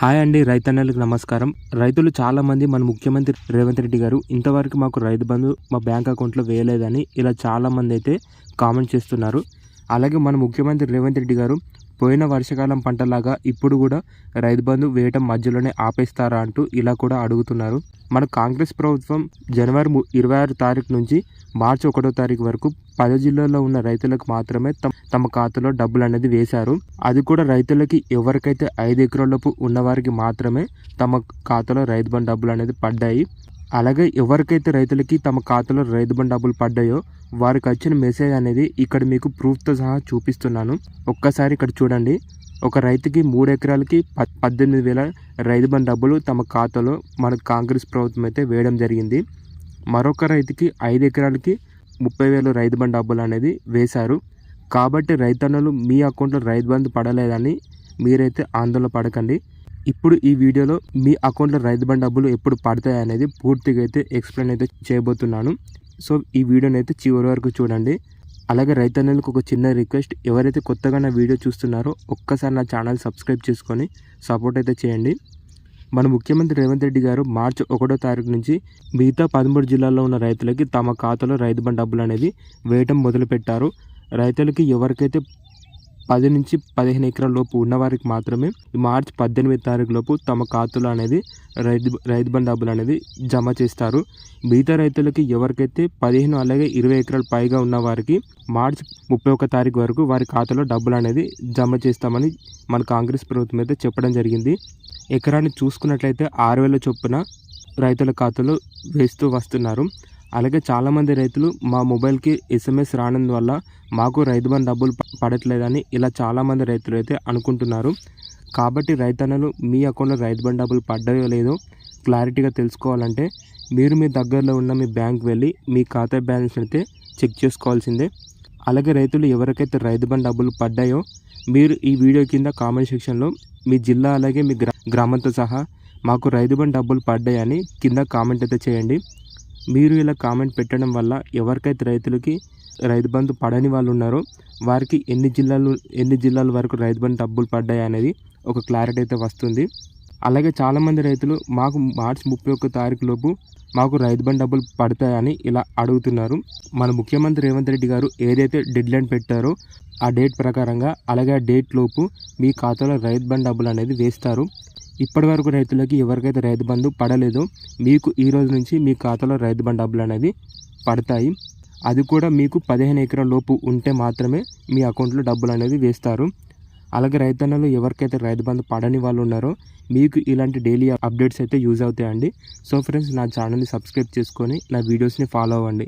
Hi అండి రైతన్నలకు నమస్కారం. రైతులు చాలామంది మన ముఖ్యమంత్రి రేవంత్ రెడ్డి గారు ఇంతవరకు మాకు రైతు బంధు మా బ్యాంక్ అకౌంట్లో వేయలేదని ఇలా చాలా మంది అయితే కామెంట్ చేస్తున్నారు. అలాగే మన ముఖ్యమంత్రి రేవంత్ రెడ్డి గారు పోయిన వర్షాకాలం పంటలాగా ఇప్పుడు కూడా రైతు బంధు వేయటం మధ్యలోనే ఆపేస్తారా అంటూ ఇలా కూడా అడుగుతున్నారు. మన కాంగ్రెస్ ప్రభుత్వం జనవరి ము- ఇరవై ఆరు తారీఖు నుంచి మార్చి ఒకటో తారీఖు వరకు పది జిల్లాల్లో ఉన్న రైతులకు మాత్రమే తమ తమ ఖాతాలో డబ్బులు అనేది వేశారు. అది కూడా రైతులకి ఎవరికైతే ఐదు ఎకరాలలోపు ఉన్నవారికి మాత్రమే తమ ఖాతాలో రైతు బంధు డబ్బులు అనేది పడ్డాయి. అలాగే ఎవరికైతే రైతులకి తమ ఖాతాలో రైతు బంధు డబ్బులు పడ్డాయో వారికి వచ్చిన మెసేజ్ అనేది ఇక్కడ మీకు ప్రూఫ్తో సహా చూపిస్తున్నాను. ఒక్కసారి ఇక్కడ చూడండి. ఒక రైతుకి మూడు ఎకరాలకి ప- పద్దెనిమిది వేల రైతు బంధు డబ్బులు తమ ఖాతాలో మన కాంగ్రెస్ ప్రభుత్వం అయితే వేయడం జరిగింది. మరొక రైతుకి ఐదు ఎకరాలకి ముప్పై వేలు రైతు బంధు డబ్బులు అనేది వేశారు. కాబట్టి రైతన్నలు మీ అకౌంట్లో రైతు బంధు పడలేదని మీరైతే ఆందోళన పడకండి. ఇప్పుడు ఈ వీడియోలో మీ అకౌంట్లో రైతు బంధు డబ్బులు ఎప్పుడు పడతాయి అనేది పూర్తిగా అయితే ఎక్స్ప్లెయిన్ అయితే చేయబోతున్నాను. సో ఈ వీడియోని అయితే చివరి వరకు చూడండి. అలాగే రైతన్నలకు ఒక చిన్న రిక్వెస్ట్. ఎవరైతే కొత్తగా నా వీడియో చూస్తున్నారో ఒక్కసారి నా ఛానల్ సబ్స్క్రైబ్ చేసుకొని సపోర్ట్ అయితే చేయండి. మన ముఖ్యమంత్రి రేవంత్ రెడ్డి గారు మార్చి ఒకటో తారీఖు నుంచి మిగతా పదమూడు జిల్లాల్లో ఉన్న రైతులకి తమ ఖాతాలో రైతు బండ్ డబ్బులు అనేది వేయటం మొదలుపెట్టారు. రైతులకి ఎవరికైతే పది నుంచి పదిహేను ఎకరాల లోపు ఉన్నవారికి మాత్రమే ఈ మార్చి పద్దెనిమిది తారీఖు లోపు తమ ఖాతాలో అనేది రైతు రైతు బంధు డబ్బులు అనేది జమ చేస్తారు. మిగతా రైతులకి ఎవరికైతే పదిహేను అలాగే ఇరవై ఎకరాలు పైగా ఉన్న వారికి మార్చి ముప్పై ఒక్క తారీఖు వరకు వారి ఖాతాలో డబ్బులు అనేది జమ చేస్తామని మన కాంగ్రెస్ ప్రభుత్వం అయితే చెప్పడం జరిగింది. ఎకరాన్ని చూసుకున్నట్లయితే ఆరు వేల చొప్పున రైతుల ఖాతాలో వేస్తూ వస్తున్నారు. అలాగే చాలామంది రైతులు మా మొబైల్కి ఎస్ఎంఎస్ రానందువల్ల మాకు రైతు బంధు డబ్బులు పడట్లేదని ఇలా చాలామంది రైతులు అయితే అనుకుంటున్నారు. కాబట్టి రైతన్నలు మీ అకౌంట్లో రైతు బంధు డబ్బులు పడ్డాయో లేదో క్లారిటీగా తెలుసుకోవాలంటే మీరు మీ దగ్గరలో ఉన్న మీ బ్యాంక్ వెళ్ళి మీ ఖాతా బ్యాలెన్స్ అయితే చెక్ చేసుకోవాల్సిందే. అలాగే రైతులు ఎవరికైతే రైతు బంధు డబ్బులు పడ్డాయో మీరు ఈ వీడియో కింద కామెంట్ సెక్షన్లో మీ జిల్లా అలాగే మీ గ్రా గ్రామంతో సహా మాకు రైతు బంధు డబ్బులు పడ్డాయని కింద కామెంట్ అయితే చేయండి. మీరు ఇలా కామెంట్ పెట్టడం వల్ల ఎవరికైతే రైతులకి రైతు బంధు పడని వాళ్ళు ఉన్నారో వారికి ఎన్ని జిల్లాలు ఎన్ని జిల్లాల వరకు రైతు బంధు డబ్బులు పడ్డాయి అనేది ఒక క్లారిటీ అయితే వస్తుంది. అలాగే చాలామంది రైతులు మాకు మార్చి ముప్పై ఒక్క తారీఖు లోపు మాకు రైతు బంధు డబ్బులు పడతాయని ఇలా అడుగుతున్నారు. మన ముఖ్యమంత్రి రేవంత్ రెడ్డి గారు ఏదైతే డెడ్ లైన్ పెట్టారో ఆ డేట్ ప్రకారంగా అలాగే ఆ డేట్ లోపు మీ ఖాతాలో రైతు బంధు డబ్బులు అనేది వేస్తారు. ఇప్పటి వరకు రైతులకి ఎవరికైతే రైతు బంధు పడలేదో మీకు ఈ రోజు నుంచి మీ ఖాతాలో రైతు బంధు డబ్బులు అనేది పడతాయి. అది కూడా మీకు పదిహేను ఎకరాల లోపు ఉంటే మాత్రమే మీ అకౌంట్లో డబ్బులు అనేది వేస్తారు. అలాగే రైతన్నలు ఎవరికైతే రైతు బంధు పడని వాళ్ళు ఉన్నారో మీకు ఇలాంటి డైలీ అప్డేట్స్ అయితే యూజ్ అవుతాయండి. సో ఫ్రెండ్స్ నా ఛానల్ని సబ్స్క్రైబ్ చేసుకొని నా వీడియోస్ని ఫాలో అవ్వండి.